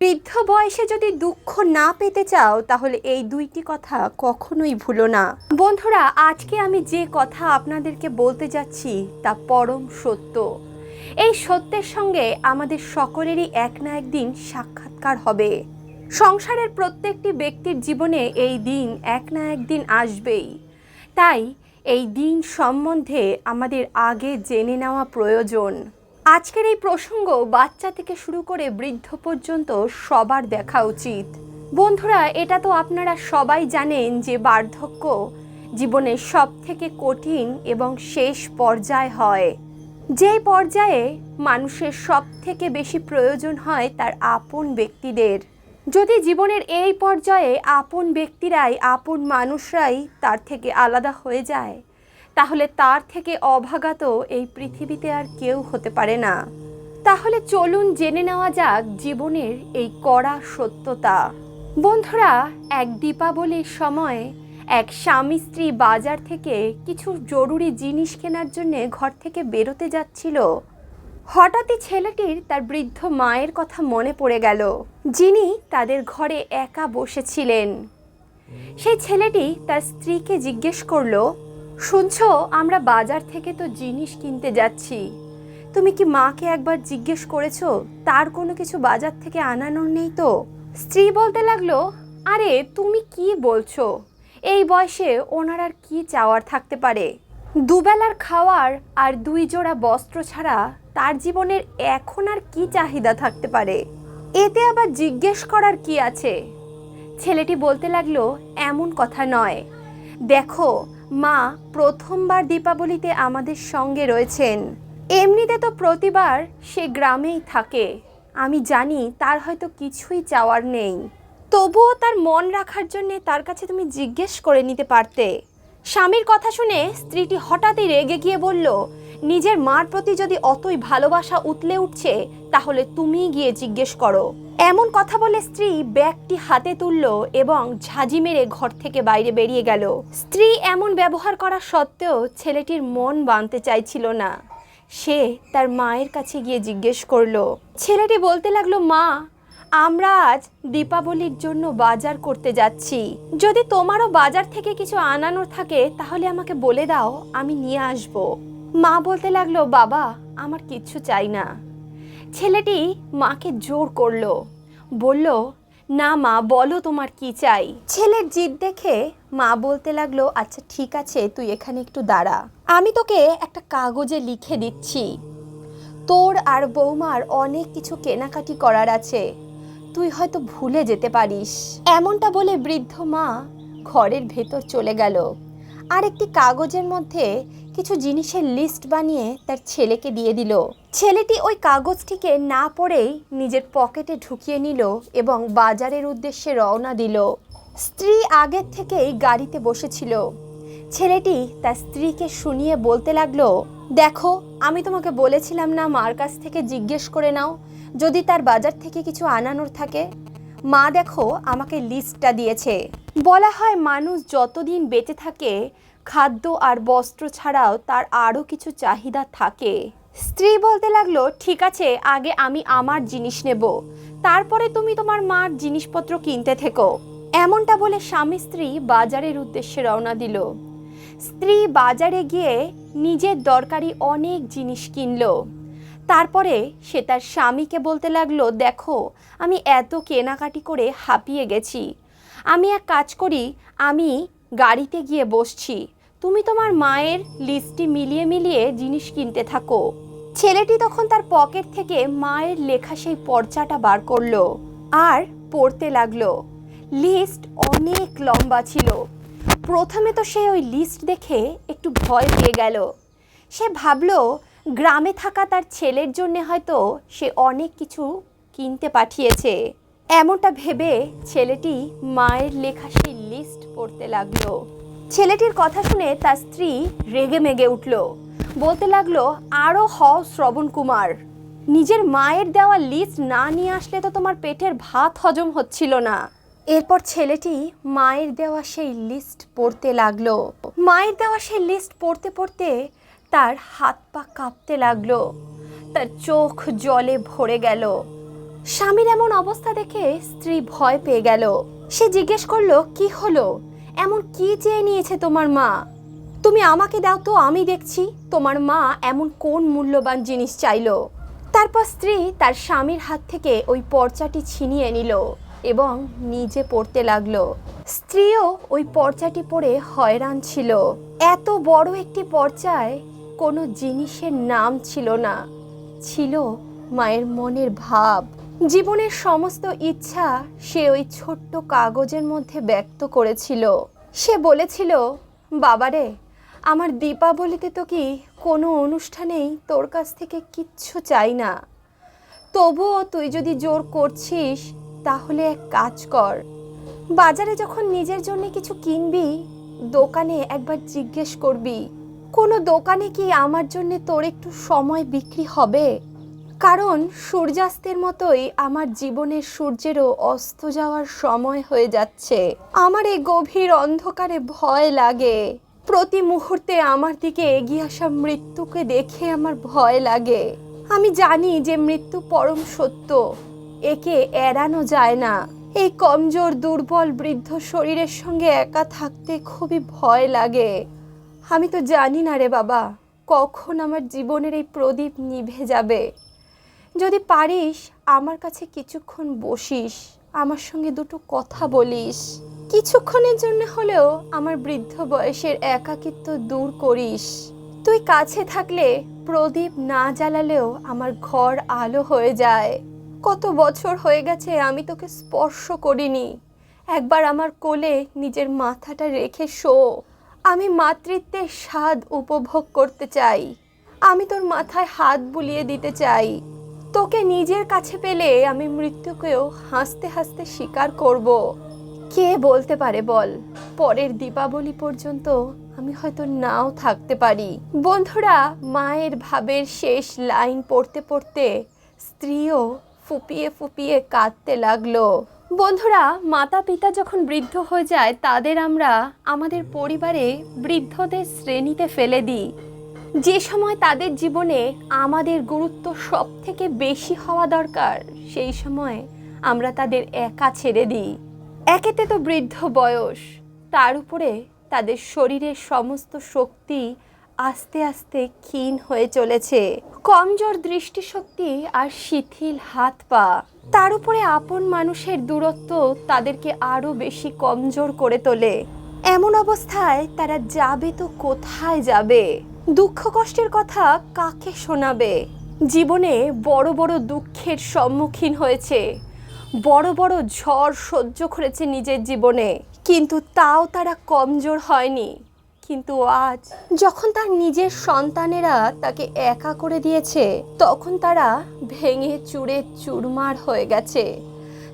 বৃদ্ধ বয়সে যদি দুঃখ না পেতে চাও, তাহলে এই দুইটি কথা কখনোই ভুলো না। বন্ধুরা, আজকে আমি যে কথা আপনাদেরকে বলতে যাচ্ছি, তা পরম সত্য। এই সত্যের সঙ্গে আমাদের সকলেরই এক না একদিন সাক্ষাৎকার হবে। সংসারের প্রত্যেকটি ব্যক্তির জীবনে এই দিন এক না একদিন আসবেই। তাই এই দিন সম্বন্ধে আমাদের আগে জেনে নেওয়া প্রয়োজন। আজকের এই প্রসঙ্গ বাচ্চা থেকে শুরু করে বৃদ্ধ পর্যন্ত সবার দেখা উচিত। বন্ধুরা, এটা তো আপনারা সবাই জানেন যে বার্ধক্য জীবনের সব থেকে কঠিন এবং শেষ পর্যায় হয়। যেই পর্যায়ে মানুষের সব থেকে বেশি প্রয়োজন হয় তার আপন ব্যক্তিদের। যদি জীবনের এই পর্যায়ে আপন ব্যক্তিরাই, আপন মানুষরাই তার থেকে আলাদা হয়ে যায় তাহলে তার থেকে অভাগাত এই পৃথিবীতে আর কেউ হতে পারে না। তাহলে চলুন জেনে নেওয়া যাক জীবনের এই কড়া সত্যতা। বন্ধুরা, এক দীপাবলির সময় এক স্বামী স্ত্রী বাজার থেকে কিছু জরুরি জিনিস কেনার জন্য ঘর থেকে বেরোতে যাচ্ছিল। হঠাৎই ছেলেটির তার বৃদ্ধ মায়ের কথা মনে পড়ে গেল, যিনি তাদের ঘরে একা বসেছিলেন। সেই ছেলেটি তার স্ত্রীকে জিজ্ঞেস করল শুনছো, আমরা বাজার থেকে তো জিনিস কিনতে যাচ্ছি। তুমি কি মাকে একবার জিজ্ঞেস করেছ, তার কোনো কিছু বাজার থেকে আনানোর নেই তো? স্ত্রী বলতে লাগল, আরে, তুমি কি বলছো? এই বয়সে ওনার আর কি চাওয়ার থাকতে পারে? দুবেলার খাওয়ার আর দুই জোড়া বস্ত্র ছাড়া তার জীবনের এখন আর কি চাহিদা থাকতে পারে? এতে আবার জিজ্ঞেস করার কি আছে? ছেলেটি বলতে লাগল, এমন কথা নয়। দেখো মা প্রথমবার দীপাবলিতে আমাদের সঙ্গে রয়েছেন। এমনিতে তো প্রতিবার সে গ্রামেই থাকে। আমি জানি তার হয়তো কিছুই চাওয়ার নেই। তবুও তার মন রাখার জন্যে তার কাছে তুমি জিজ্ঞেস করে নিতে পারতে। স্বামীর কথা শুনে স্ত্রীটি হঠাৎই রেগে গিয়ে বলল নিজের মার প্রতি যদি অতই ভালোবাসা উতলে উঠছে, তাহলে তুমিই গিয়ে জিজ্ঞেস করো। এমন কথা বলে স্ত্রী ব্যাগটি হাতে তুলল এবং ঝাঁঝি মেরে ঘর থেকে বাইরে বেরিয়ে গেল। স্ত্রী এমন ব্যবহার করা সত্ত্বেও ছেলেটির মন বাঁধতে চাইছিল না। সে তার মায়ের কাছে গিয়ে জিজ্ঞেস করল, ছেলেটি বলতে লাগল, মা, আমরা আজ দীপাবলির জন্য বাজার করতে যাচ্ছি। যদি তোমারও বাজার থেকে কিছু আনানোর থাকে, তাহলে আমাকে বলে দাও, আমি নিয়ে আসব। মা বলতে লাগল, বাবা, আমার কিচ্ছু চাই না। ছেলেটি মাকে জোর করল, বলল, না মা, বলো তোমার কি চাই? ছেলের জিদ দেখে মা বলতে লাগল আচ্ছা ঠিক আছে, তুই এখানে একটু দাঁড়া। আমি তোকে একটা কাগজে লিখে দিচ্ছি। তোর আর বৌমার অনেক কিছু কেনাকাটি করার আছে। তুই হয়তো ভুলে যেতে পারিস। এমনটা বলে বৃদ্ধ মা ঘরের ভেতর চলে গেল। আর একটি কাগজের মধ্যে কিছু জিনিসের লিস্ট বানিয়ে তার ছেলেকে দিয়ে দিল। ছেলেটি ওই কাগজটিকে না পড়েই নিজের পকেটে ঢুকিয়ে নিল এবং বাজারের উদ্দেশ্যে রওনা দিল। স্ত্রী আগের থেকেই গাড়িতে বসেছিল। ছেলেটি তার স্ত্রীকে শুনিয়ে বলতে লাগল, দেখো, আমি তোমাকে বলেছিলাম না মার কাছ থেকে জিজ্ঞেস করে নাও, যদি তার বাজার থেকে কিছু আনানোর থাকে। মা, দেখো, আমাকে লিস্টটা দিয়েছে। বলা হয় মানুষ যতদিন বেঁচে থাকে খাদ্য আর বস্ত্র ছাড়াও তার আরও কিছু চাহিদা থাকে। স্ত্রী বলতে লাগল, ঠিক আছে, আগে আমি আমার জিনিস নেব। তারপরে তুমি তোমার মার জিনিসপত্র কিনতে থেকো। এমনটা বলে স্বামী স্ত্রী বাজারের উদ্দেশ্যে রওনা দিল। স্ত্রী বাজারে গিয়ে নিজের দরকারি অনেক জিনিস কিনলো। তারপরে সে তার স্বামীকে বলতে লাগল, দেখো, আমি এত কেনাকাটি করে হাঁপিয়ে গেছি। আমি এক কাজ করি, আমি গাড়িতে গিয়ে বসছি। তুমি তোমার মায়ের লিস্টটি মিলিয়ে মিলিয়ে জিনিস কিনতে থাকো। ছেলেটি তখন তার পকেট থেকে মায়ের লেখা সেই পর্চাটা বার করল আর পড়তে লাগল। লিস্ট অনেক লম্বা ছিল। প্রথমে তো সে ওই লিস্ট দেখে একটু ভয় পেয়ে গেল। সে ভাবলো, গ্রামে থাকা তার ছেলের জন্য হয়তো সে অনেক কিছু কিনতে পাঠিয়েছে। এমনটা ভেবে ছেলেটি মায়ের লেখা সেই লিস্ট পড়তে লাগল। ছেলেটির কথা শুনে তার স্ত্রী রেগে মেগে উঠল। বলতে লাগল আরও হও শ্রবণ কুমার। নিজের মায়ের দেওয়া লিস্ট না নিয়ে আসলে তো তোমার পেটের ভাত হজম হচ্ছিল না। এরপর ছেলেটি মায়ের দেওয়া সেই লিস্ট পড়তে লাগল। মায়ের দেওয়া সেই লিস্ট পড়তে পড়তে তার হাত পা কাঁপতে লাগল। তার চোখ জলে ভরে গেল। স্বামীর এমন অবস্থা দেখে স্ত্রী ভয় পেয়ে গেল। সে জিজ্ঞেস করল, কি হলো? এমন কি চেয়ে নিয়েছে তোমার মা? তুমি আমাকে দাও তো, আমি দেখছি তোমার মা এমন কোন মূল্যবান জিনিস চাইলো। তারপর স্ত্রী তার স্বামীর হাত থেকে ওই পর্চাটি ছিনিয়ে নিল এবং নিজে পড়তে লাগল। স্ত্রীও ওই পর্চাটি পড়ে হয়রান ছিল। এত বড় একটি পর্চায় কোনো জিনিসের নাম ছিল না, ছিল মায়ের মনের ভাব। জীবনের সমস্ত ইচ্ছা সে ওই ছোট্ট কাগজের মধ্যে ব্যক্ত করেছিল। সে বলেছিল, বাবারে, আমার দীপাবলিতে তো কি কোনো অনুষ্ঠানেই তোর কাছ থেকে কিচ্ছু চাই না। তবুও তুই যদি জোর করছিস, তাহলে এক কাজ কর। বাজারে যখন নিজের জন্য কিছু কিনবি, দোকানে একবার জিজ্ঞেস করবি, কোনো দোকানে কি আমার জন্য তোর একটু সময় বিক্রি হবে? কারণ সূর্যাস্তের মতোই আমার জীবনের সূর্যেরও অস্ত যাওয়ার সময় হয়ে যাচ্ছে। আমার এই গভীর অন্ধকারে ভয় লাগে। প্রতি মুহূর্তে আমার দিকে এগিয়ে আসা মৃত্যুকে দেখে আমার ভয় লাগে। আমি জানি যে মৃত্যু পরম সত্য। একে এড়ানো যায় না। এই কমজোর, দুর্বল, বৃদ্ধ শরীরের সঙ্গে একা থাকতে খুবই ভয় লাগে। আমি তো জানি না রে বাবা, কখন আমার জীবনের এই প্রদীপ নিভে যাবে। যদি পারিস, আমার কাছে কিছুক্ষণ বসিস, আমার সঙ্গে দুটো কথা বলিস। কিছুক্ষণের জন্য হলেও আমার বৃদ্ধ বয়সের একাকিত্ব দূর করিস। তুই কাছে থাকলে প্রদীপ না জ্বালালেও আমার ঘর আলো হয়ে যায়। কত বছর হয়ে গেছে আমি তোকে স্পর্শ করিনি। একবার আমার কোলে নিজের মাথাটা রেখে শো। আমি মাতৃত্বের স্বাদ উপভোগ করতে চাই। আমি তোর মাথায় হাত বুলিয়ে দিতে চাই। তোকে নিজের কাছে পেলে আমি মৃত্যুকেও হাসতে হাসতে স্বীকার করব। কে বলতে পারে বল? পরের দীপাবলি পর্যন্ত আমি হয়তো নাও থাকতে পারি। বন্ধুরা, মায়ের ভাবের শেষ লাইন পড়তে পড়তে স্ত্রীও ফুপিয়ে ফুপিয়ে কাঁদতে লাগল। বন্ধুরা মাতা পিতা যখন বৃদ্ধ হয়ে যায়, তাদের আমরা আমাদের পরিবারে বৃদ্ধদের শ্রেণীতে ফেলে দিই। যে সময় তাদের জীবনে আমাদের গুরুত্ব সব থেকে বেশি হওয়া দরকার, সেই সময় আমরা তাদের একা ছেড়ে দিই। একেতে তো বৃদ্ধ বয়স, তার উপরে তাদের শরীরের সমস্ত শক্তি আস্তে আস্তে ক্ষীণ হয়ে চলেছে। কমজোর দৃষ্টিশক্তি আর শিথিল হাত পা, তার উপরে আপন মানুষের দূরত্ব তাদেরকে আরও বেশি কমজোর করে তোলে। এমন অবস্থায় তারা যাবে তো কোথায় যাবে? দুঃখ কষ্টের কথা কাকে শোনাবে? জীবনে বড় বড় দুঃখের সম্মুখীন হয়েছে। বড় বড় ঝড় সহ্য করেছে নিজের জীবনে। কিন্তু তাও তারা কমজোর হয়নি। কিন্তু আজ যখন তার নিজের সন্তানেরা তাকে একা করে দিয়েছে, তখন তারা ভেঙে চুরে চুরমার হয়ে গেছে।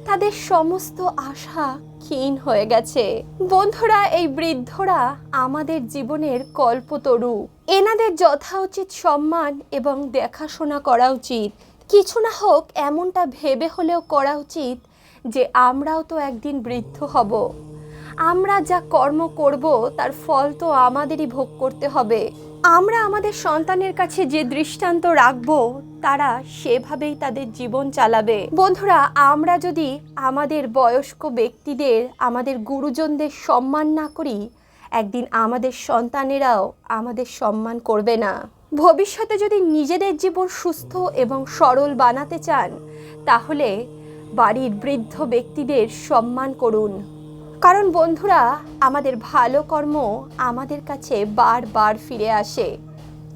তাদের সমস্ত আশা ক্ষীণ হয়ে গেছে। বন্ধুরা, এই বৃদ্ধরা আমাদের জীবনের কল্পতরু। এনাদের যথাউচিত সম্মান এবং দেখাশোনা করা উচিত। কিছু না হোক, এমনটা ভেবে হলেও করা উচিত যে, আমরাও তো একদিন বৃদ্ধ হব। আমরা যা কর্ম করব, তার ফল তো আমাদেরই ভোগ করতে হবে। আমরা আমাদের সন্তানের কাছে যে দৃষ্টান্ত রাখব, তারা সেভাবেই তাদের জীবন চালাবে। বন্ধুরা, আমরা যদি আমাদের বয়স্ক ব্যক্তিদের, আমাদের গুরুজনদের সম্মান না করি, একদিন আমাদের সন্তানেরাও আমাদের সম্মান করবে না। ভবিষ্যতে যদি নিজেদের জীবন সুস্থ এবং সরল বানাতে চান, তাহলে বাড়ির বৃদ্ধ ব্যক্তিদের সম্মান করুন। কারণ বন্ধুরা, আমাদের ভালো কর্ম আমাদের কাছে বারবার ফিরে আসে।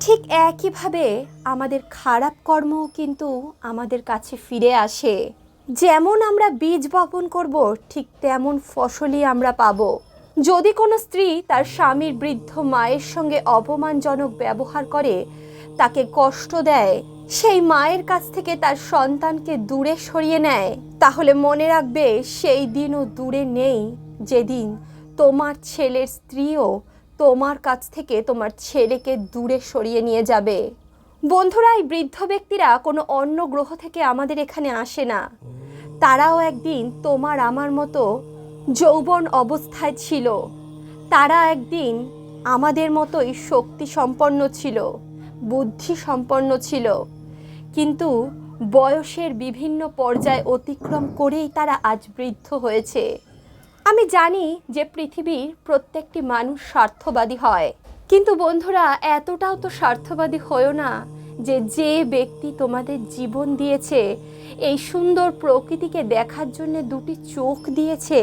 ঠিক একইভাবে আমাদের খারাপ কর্মও কিন্তু আমাদের কাছে ফিরে আসে। যেমন আমরা বীজ বপন করব, ঠিক তেমন ফসলই আমরা পাব। যদি কোনো স্ত্রী তার স্বামীর বৃদ্ধ মায়ের সঙ্গে অপমানজনক ব্যবহার করে, তাকে কষ্ট দেয়, সেই মায়ের কাছ থেকে তার সন্তানকে দূরে সরিয়ে নেয়, তাহলে মনে রাখবে সেই দিনও দূরে নেই। যেদিন তোমার ছেলের স্ত্রীও তোমার কাছ থেকে তোমার ছেলেকে দূরে সরিয়ে নিয়ে যাবে। বন্ধুরা, এই বৃদ্ধ ব্যক্তিরা কোনো অন্য গ্রহ থেকে আমাদের এখানে আসে না। তারাও একদিন তোমার আমার মতো যৌবন অবস্থায় ছিল। তারা একদিন আমাদের মতোই শক্তি সম্পন্ন ছিল, বুদ্ধি সম্পন্ন ছিল। কিন্তু বয়সের বিভিন্ন পর্যায় অতিক্রম করেই তারা আজ বৃদ্ধ হয়েছে। আমি জানি যে পৃথিবীর প্রত্যেকটি মানুষ স্বার্থবাদী হয়। কিন্তু বন্ধুরা, এতটাও তো স্বার্থবাদী হয়েও না যে যে ব্যক্তি তোমাদের জীবন দিয়েছে, এই সুন্দর প্রকৃতিকে দেখার জন্য দুটি চোখ দিয়েছে।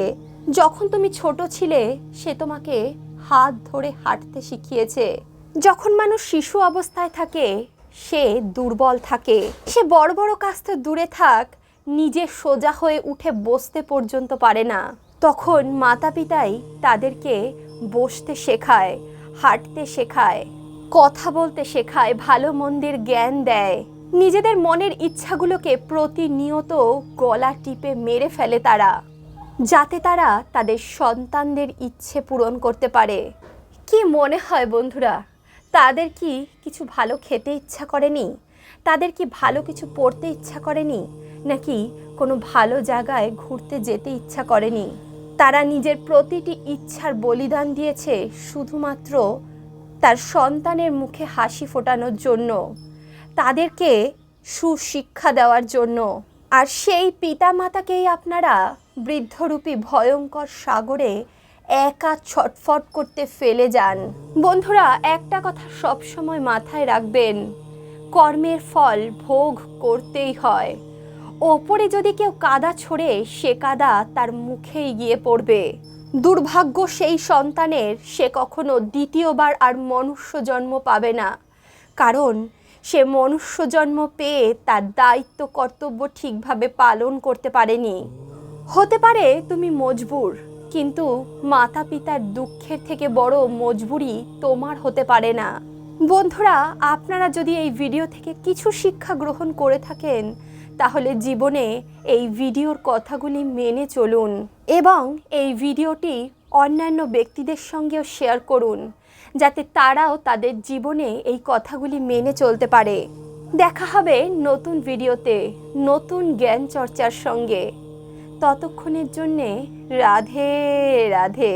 যখন তুমি ছোট ছিলে, সে তোমাকে হাত ধরে হাঁটতে শিখিয়েছে। যখন মানুষ শিশু অবস্থায় থাকে, সে দুর্বল থাকে। সে বড় বড় কাজ তো দূরে থাক, নিজে সোজা হয়ে উঠে বসতে পর্যন্ত পারে না। তখন মাতা পিতাই তাদেরকে বসতে শেখায়, হাঁটতে শেখায়, কথা বলতে শেখায়, ভালো মন্দের জ্ঞান দেয়। নিজেদের মনের ইচ্ছাগুলোকে প্রতিনিয়ত গলা টিপে মেরে ফেলে তারা, যাতে তারা তাদের সন্তানদের ইচ্ছে পূরণ করতে পারে। কি মনে হয় বন্ধুরা, তাদের কি কিছু ভালো খেতে ইচ্ছা করেনি? তাদের কি ভালো কিছু পড়তে ইচ্ছা করেনি? নাকি কোনো ভালো জায়গায় ঘুরতে যেতে ইচ্ছা করেনি? তারা নিজের প্রতিটি ইচ্ছার বলিদান দিয়েছে শুধুমাত্র তার সন্তানের মুখে হাসি ফোটানোর জন্য, তাদেরকে সুশিক্ষা দেওয়ার জন্য। আর সেই পিতামাতাকেই আপনারা বৃদ্ধরূপী ভয়ঙ্কর সাগরে একা ছটফট করতে ফেলে যান। বন্ধুরা, একটা কথা সবসময় মাথায় রাখবেন, কর্মের ফল ভোগ করতেই হয়। ওপরে যদি কেউ কাদা ছড়ে, সে কাদা তার মুখেই গিয়ে পড়বে। দুর্ভাগ্য সেই সন্তানের, সে কখনো দ্বিতীয়বার আর মনুষ্য জন্ম পাবে না। কারণ সে মনুষ্য জন্ম পেয়ে তার দায়িত্ব, কর্তব্য ঠিকভাবে পালন করতে পারেনি। হতে পারে তুমি মজবুর, কিন্তু মাতা পিতার দুঃখের থেকে বড় মজবুরি তোমার হতে পারে না। বন্ধুরা, আপনারা যদি এই ভিডিও থেকে কিছু শিক্ষা গ্রহণ করে থাকেন তাহলে জীবনে এই ভিডিওর কথাগুলি মেনে চলুন এবং এই ভিডিওটি অন্যান্য ব্যক্তিদের সঙ্গেও শেয়ার করুন, যাতে তারাও তাদের জীবনে এই কথাগুলি মেনে চলতে পারে। দেখা হবে নতুন ভিডিওতে, নতুন জ্ঞান চর্চার সঙ্গে। ততক্ষণের জন্যে রাধে রাধে।